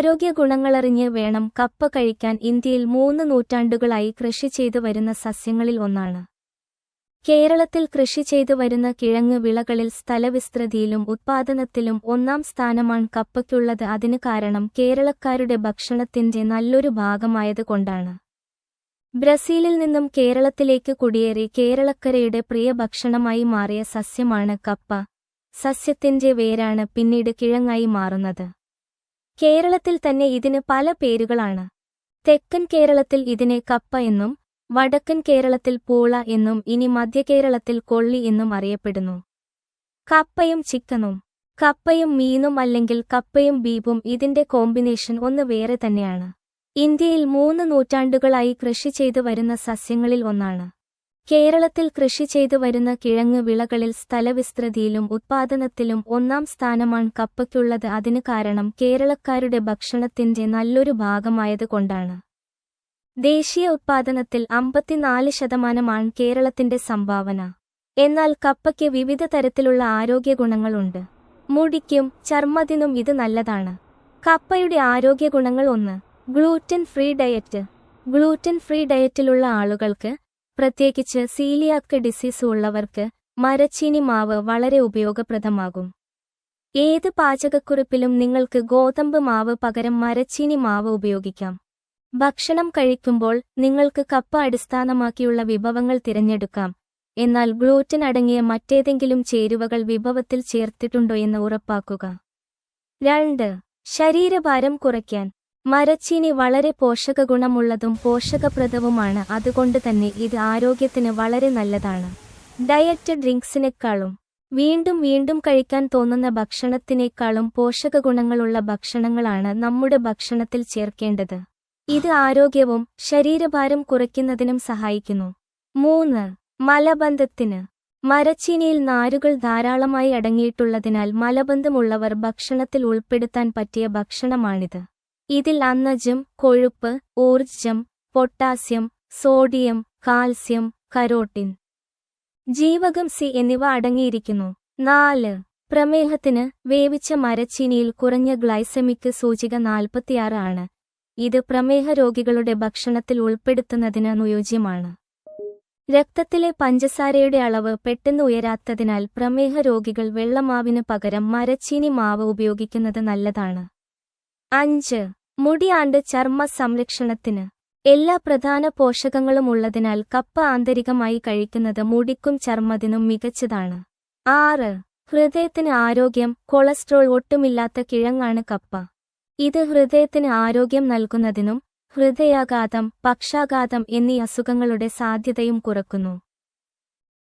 ആരോഗ്യ ഗുണങ്ങളറിഞ്ഞ് വേണം കപ്പ കഴിക്കാൻ ഇന്ത്യയിൽ മൂന്ന് നൂറ്റാണ്ടുകളായി കൃഷി ചെയ്തു വരുന്ന സസ്യങ്ങളിൽ ഒന്നാണ്. കേരളത്തിൽ കൃഷി ചെയ്തു വരുന്ന കിഴങ്ങ് വിളകളിൽ സ്ഥലവിസ്തൃതിയിലും ഉത്പാദനത്തിലും ഒന്നാം സ്ഥാനമാണ് കപ്പയ്ക്കുള്ളത്. അതിന് കാരണം കേരളക്കാരുടെ ഭക്ഷണത്തിന്റെ നല്ലൊരു ഭാഗമായതുകൊണ്ടാണ് ബ്രസീലിൽ നിന്നും കേരളത്തിലേക്ക് കുടിയേറി കേരളക്കരയുടെ പ്രിയ ഭക്ഷണമായി മാറിയ സസ്യമാണ് കപ്പ. സസ്യത്തിന്റെ വേരാണ് പിന്നീട് കിഴങ്ങായി മാറുന്നത്. കേരളത്തിൽ തന്നെ ഇതിന് പല പേരുകളാണ്. തെക്കൻ കേരളത്തിൽ ഇതിനെ കപ്പ എന്നും വടക്കൻ കേരളത്തിൽ പൂള എന്നും ഇനി മധ്യകേരളത്തിൽ കൊള്ളി എന്നും അറിയപ്പെടുന്നു. കപ്പയും ചിക്കനും കപ്പയും മീനും അല്ലെങ്കിൽ കപ്പയും ബീഫും ഇതിന്റെ കോമ്പിനേഷൻ ഒന്ന് വേറെ തന്നെയാണ്. ഇന്ത്യയിൽ മൂന്ന് നൂറ്റാണ്ടുകളായി കൃഷി ചെയ്തു വരുന്ന സസ്യങ്ങളിൽ ഒന്നാണ്. കേരളത്തിൽ കൃഷി ചെയ്തു വരുന്ന കിഴങ്ങ് വിളകളിൽ സ്ഥലവിസ്തൃതിയിലും ഉത്പാദനത്തിലും ഒന്നാം സ്ഥാനമാണ് കപ്പയ്ക്കുള്ളത്. അതിന് കാരണം കേരളക്കാരുടെ ഭക്ഷണത്തിന്റെ നല്ലൊരു ഭാഗമായതുകൊണ്ടാണ് ദേശീയ ഉത്പാദനത്തിൽ അമ്പത്തിനാല് ശതമാനമാണ് കേരളത്തിന്റെ സംഭാവന. എന്നാൽ കപ്പയ്ക്ക് വിവിധ തരത്തിലുള്ള ആരോഗ്യ ഗുണങ്ങളുണ്ട്. മുടിക്കും ചർമ്മത്തിനും ഇത് നല്ലതാണ്. കപ്പയുടെ ആരോഗ്യ ഗുണങ്ങൾ ഒന്ന്. Gluten free diet. Gluten free ഡയറ്റിലുള്ള ആളുകൾക്ക് പ്രത്യേകിച്ച് സീലിയാക്ക് ഡിസീസ് ഉള്ളവർക്ക് മരച്ചീനി മാവ് വളരെ ഉപയോഗപ്രദമാകും. ഏത് പാചകക്കുറിപ്പിലും നിങ്ങൾക്ക് ഗോതമ്പ് മാവ് പകരം മരച്ചീനി മാവ് ഉപയോഗിക്കാം. ഭക്ഷണം കഴിക്കുമ്പോൾ നിങ്ങൾക്ക് കപ്പ അടിസ്ഥാനമാക്കിയുള്ള വിഭവങ്ങൾ തിരഞ്ഞെടുക്കാം. എന്നാൽ ഗ്ലൂറ്റൻ അടങ്ങിയ മറ്റേതെങ്കിലും ചേരുവകൾ വിഭവത്തിൽ ചേർത്തിട്ടുണ്ടോ എന്ന് ഉറപ്പാക്കുക. രണ്ട്. ശരീരഭാരം കുറയ്ക്കാൻ. മരച്ചീനി വളരെ പോഷകഗുണമുള്ളതും പോഷകപ്രദവുമാണ്. അതുകൊണ്ട് തന്നെ ഇത് ആരോഗ്യത്തിന് വളരെ നല്ലതാണ്. ഡയറ്റ് ഡ്രിങ്ക്സിനേക്കാളും വീണ്ടും വീണ്ടും കഴിക്കാൻ തോന്നുന്ന ഭക്ഷണത്തിനേക്കാളും പോഷകഗുണങ്ങളുള്ള ഭക്ഷണങ്ങളാണ് നമ്മുടെ ഭക്ഷണത്തിൽ ചേർക്കേണ്ടത്. ഇത് ആരോഗ്യവും ശരീരഭാരം കുറയ്ക്കുന്നതിനും സഹായിക്കുന്നു. മൂന്ന്. മലബന്ധത്തിന്. മരച്ചീനിയിൽ നാരുകൾ ധാരാളമായി അടങ്ങിയിട്ടുള്ളതിനാൽ മലബന്ധമുള്ളവർ ഭക്ഷണത്തിൽ ഉൾപ്പെടുത്താൻ പറ്റിയ ഭക്ഷണമാണിത്. ഇതിൽ അന്നജം കൊഴുപ്പ് ഊർജം പൊട്ടാസ്യം സോഡിയം കാൽസ്യം കരോട്ടിൻ ജീവകം സി എന്നിവ അടങ്ങിയിരിക്കുന്നു. നാല്. പ്രമേഹത്തിന് വേവിച്ച മരച്ചീനിയിൽ കുറഞ്ഞ ഗ്ലൈസമിക് സൂചിക നാൽപ്പത്തിയാറ് ആണ്. ഇത് പ്രമേഹ രോഗികളുടെ ഭക്ഷണത്തിൽ ഉൾപ്പെടുത്തുന്നതിന് അനുയോജ്യമാണ്. രക്തത്തിലെ പഞ്ചസാരയുടെ അളവ് പെട്ടെന്ന് ഉയരാത്തതിനാൽ പ്രമേഹ രോഗികൾ വെള്ളമാവിന് പകരം മരച്ചീനി മാവ് ഉപയോഗിക്കുന്നത് നല്ലതാണ്. അഞ്ച്. മുടിയാണ്ട് ചർമ്മ സംരക്ഷണത്തിന്. എല്ലാ പ്രധാന പോഷകങ്ങളും ഉള്ളതിനാൽ കപ്പ ആന്തരികമായി കഴിക്കുന്നത് മുടിക്കും ചർമ്മത്തിനും മികച്ചതാണ്. ആറ്. ഹൃദയത്തിന് ആരോഗ്യം കൊളസ്ട്രോൾ ഒട്ടുമില്ലാത്ത കിഴങ്ങാണ് കപ്പ. ഇത് ഹൃദയത്തിന് ആരോഗ്യം നൽകുന്നതിനും ഹൃദയാഘാതം പക്ഷാഘാതം എന്നീ അസുഖങ്ങളുടെ സാധ്യതയും കുറക്കുന്നു.